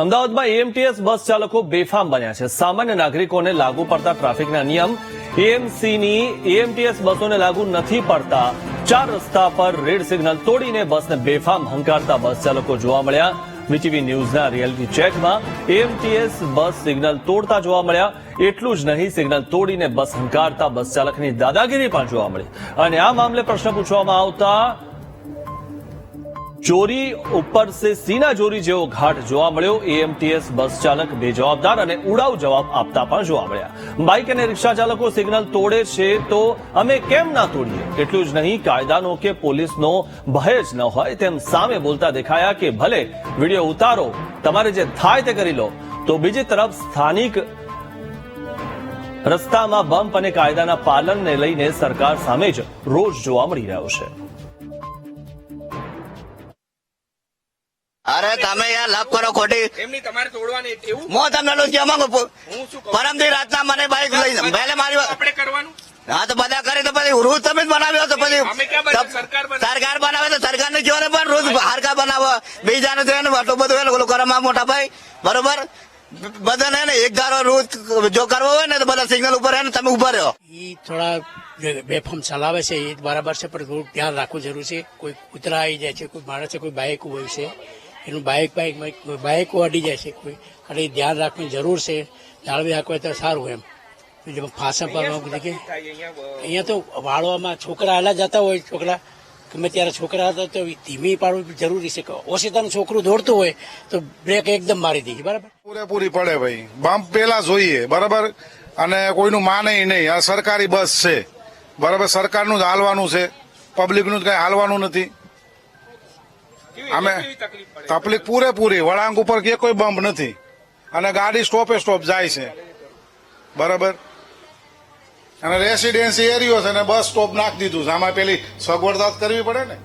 અમદાવાદમાં એએમટીએસ બસ ચાલકો બેફામ બન્યા છે. સામાન્ય નાગરિકોને લાગુ પડતા ટ્રાફિકના નિયમ એએમસીની એએમટીએસ બસોને લાગુ નથી પડતા. ચાર રસ્તા પર રેડ સિગ્નલ તોડીને બસને બેફામ હંકારતા બસ ચાલકો જોવા મળ્યા. વીટીવી ન્યૂઝના રિયાલિટી ચેકમાં એએમટીએસ બસ સિગ્નલ તોડતા જોવા મળ્યા. એટલું જ નહીં, સિગ્નલ તોડીને બસ હંકારતા બસ ચાલકની દાદાગીરી પણ જોવા મળી. અને આ મામલે પ્રશ્ન પૂછવામાં આવતા ચોરી ઉપર સે સીના ચોરી જેવો ઘાટ જોવા મળ્યો. એએમટીએસ બસ ચાલક બેજવાબદાર અને ઉડાવ જવાબ આપતા પણ જોવા મળ્યા. બાઇક અને રિક્ષા ચાલકો સિગ્નલ તોડે છે તો અમે કેમ ના તોડીએ? એટલું જ નહીં, કાયદાનો કે પોલીસનો ભય જ ન હોય. તેમ સામે બોલતા દેખાયા કે ભલે વીડિયો ઉતારો, તમારે જે થાય તે કરી લો. તો બીજી તરફ સ્થાનિક રસ્તામાં બમ્પ અને કાયદાના પાલનને લઈને સરકાર સામે જ રોષ જોવા મળી રહ્યો છે. અરે તમે યાર લાભ કરો ખોટી? એમની તમારે તોડવાની એવું? હું તમને માંગુ છું. હું શું કહું? પરમદી રાતના મને બાઈક લઈને પહેલે મારી આપણે કરવાનું? હા તો બધા કરે તો પછી રૂલ તમે જ બનાવ્યો તો પછી સરકાર બનાવે. તો સરકારને કહો ને પણ રોજ હારકા બનાવો. બીજા ને એને આટલું બધું ઓલું કરવામાં મોટા ભાઈ. બરોબર? બધાને ને એક ધારો રૂલ જો કરવો હોય ને તો બધા સિગ્નલ ઉપર રહે ને તમે ઊભા રહ્યો એ થોડા બે- બેફામ ચલાવે છે એ બરાબર છે પણ થોડું ધ્યાન રાખવું જરૂર છે. કોઈ કૂતરા આવી જાય છે કોઈ માણસ છે કોઈ બાઇક હોય છે. એનું બાઇક બાઇક બાઇકો અડી જાય છે કોઈ. એટલે ધ્યાન રાખવાની જરૂર છે. જાળવી રાખવા હોય તો સારું એમ. જેમાં ફાંસા પર કે અહીંયા તો વાળવામાં છોકરા હાલા જતા હોય છોકરા. ગમે ત્યારે છોકરા હતા તો ધીમી પાડવું જરૂરી છે. ઓછીતાનું છોકરું દોડતું હોય તો બ્રેક એકદમ મારી દે. બરાબર? પૂરેપૂરી પડે ભાઈ. બમ્પ પેલા જોઈએ. બરાબર? અને કોઈનું માને નહીં. આ સરકારી બસ છે. બરાબર? સરકારનું જ હાલવાનું છે. પબ્લિકનું જ કઈ હાલવાનું નથી. અમે તકલીફ પૂરેપૂરી. વળાંક ઉપર કે કોઈ બમ્પ નથી. અને ગાડી સ્ટોપે સ્ટોપ જાય છે. બરાબર? અને રેસિડેન્સી એરિયો છે અને બસ સ્ટોપ નાખી દીધું છે. આમાં પેલી સગવડતા કરવી પડે ને?